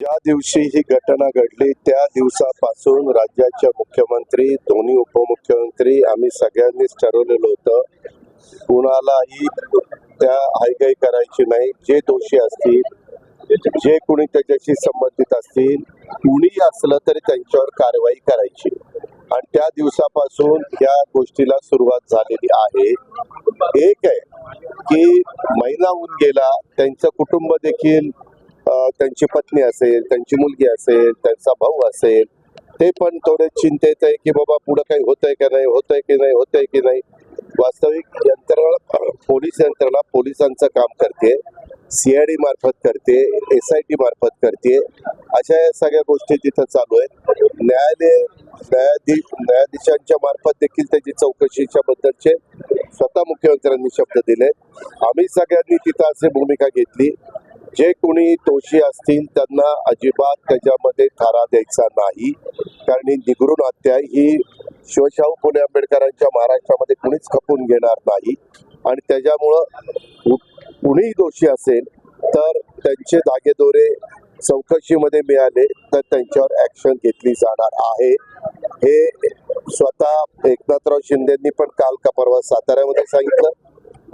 ज्या दिवशी ही घटना घडली त्या दिवसापासून राज्याचे मुख्यमंत्री दोन्ही उपमुख्यमंत्री आम्ही सगळ्यांनीच ठरवलेलं होतं कुणालाही त्या हायगाई करायची नाही. जे दोषी असतील जे कोणी त्याच्याशी संबंधित असतील कुणीही असलं तरी त्यांच्यावर कारवाई करायची. आणि त्या दिवसापासून या गोष्टीला सुरुवात झालेली आहे. एक आहे की महिना होऊन गेला त्यांचं कुटुंब देखील त्यांची पत्नी असेल त्यांची मुलगी असेल त्यांचा भाऊ असेल ते पण थोडे चिंतेत आहे की बाबा पुढं काही होतंय का नाही होतंय की नाही होतंय की नाही. वास्तविक यंत्रणा पोलीस यंत्रणा पोलिसांचं काम करते सीआयडी मार्फत करते एस आय टी मार्फत करते. अशा या सगळ्या गोष्टी तिथं चालू आहेत. न्यायालय न्यायाधीश न्यायाधीशांच्या मार्फत देखील त्याची चौकशीच्या बद्दलचे स्वतः मुख्यमंत्र्यांनी शब्द दिले. आम्ही सगळ्यांनी तिथं असे भूमिका घेतली. जे कोणी दोषी असतील त्यांना अजिबात त्याच्यामध्ये थारा द्यायचा नाही. कारण ही निगरून हत्या ही शिवशाहू फुले आंबेडकरांच्या महाराष्ट्रामध्ये कुणीच खपून घेणार नाही. आणि त्याच्यामुळं कुणीही दोषी असेल तर त्यांचे धागेदोरे चौकशीमध्ये मिळाले तर त्यांच्यावर ऍक्शन घेतली जाणार आहे. हे स्वतः एकनाथराव शिंदेंनी पण काल का परवा साताऱ्यामध्ये सांगितलं.